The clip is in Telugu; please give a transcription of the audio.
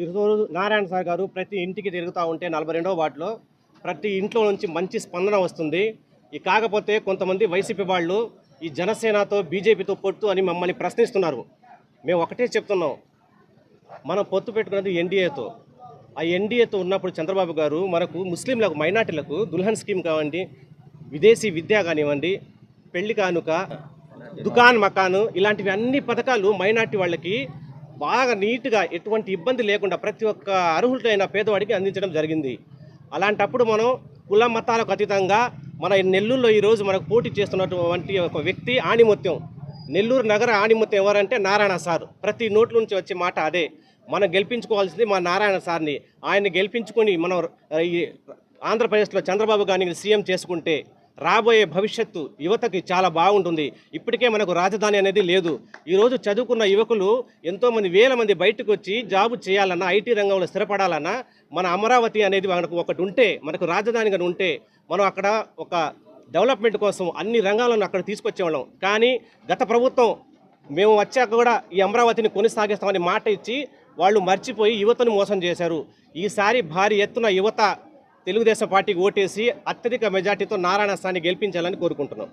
ఈరోజు నారాయణ సార్ గారు ప్రతి ఇంటికి తిరుగుతూ ఉంటే నలభై రెండవ వార్డులో ప్రతి ఇంట్లో నుంచి మంచి స్పందన వస్తుంది. ఈ కాకపోతే కొంతమంది వైసీపీ వాళ్ళు ఈ జనసేనతో బీజేపీతో పొత్తు అని మమ్మల్ని ప్రశ్నిస్తున్నారు. మేము ఒకటే చెప్తున్నాం. మనం పొత్తు పెట్టుకున్నది ఎన్డీఏతో. ఆ ఎన్డీఏతో ఉన్నప్పుడు చంద్రబాబు గారు మనకు ముస్లింలకు మైనార్టీలకు దుల్హన్ స్కీమ్ కావండి విదేశీ విద్య కానివ్వండి పెళ్ళి కానుక దుకాన్ మకాను ఇలాంటివి అన్ని పథకాలు మైనార్టీ వాళ్ళకి బాగా నీట్గా ఎటువంటి ఇబ్బంది లేకుండా ప్రతి ఒక్క అర్హులైన పేదవాడికి అందించడం జరిగింది. అలాంటప్పుడు మనం కుల మతాలకు అతీతంగా మన నెల్లూరులో ఈరోజు మనకు పోటీ చేస్తున్నటువంటి ఒక వ్యక్తి ఆణిముత్యం. నెల్లూరు నగర ఆణిముత్యం ఎవరంటే నారాయణ సార్. ప్రతి నోట్ల నుంచి వచ్చే మాట అదే. మనం గెలిపించుకోవాల్సింది మా నారాయణ సార్ని. ఆయన్ని గెలిపించుకొని మనం ఈ ఆంధ్రప్రదేశ్లో చంద్రబాబు గారిని సీఎం చేసుకుంటే రాబోయే భవిష్యత్తు యువతకి చాలా బాగుంటుంది. ఇప్పటికే మనకు రాజధాని అనేది లేదు. ఈరోజు చదువుకున్న యువకులు ఎంతోమంది వేల మంది బయటకు వచ్చి జాబు చేయాలన్నా ఐటీ రంగంలో స్థిరపడాలన్నా మన అమరావతి అనేది మనకు ఒకటి ఉంటే మనకు రాజధానిగా ఉంటే మనం అక్కడ ఒక డెవలప్మెంట్ కోసం అన్ని రంగాలను అక్కడ తీసుకొచ్చేవాళ్ళం. కానీ గత ప్రభుత్వం మేము వచ్చాక కూడా ఈ అమరావతిని కొనసాగిస్తామని మాట ఇచ్చి వాళ్ళు మర్చిపోయి యువతను మోసం చేశారు. ఈసారి భారీ ఎత్తున యువత తెలుగుదేశం పార్టీకి ఓటేసి అత్యధిక మెజార్టీతో నారాయణ స్థాని గెలిపించాలని కోరుకుంటున్నాం.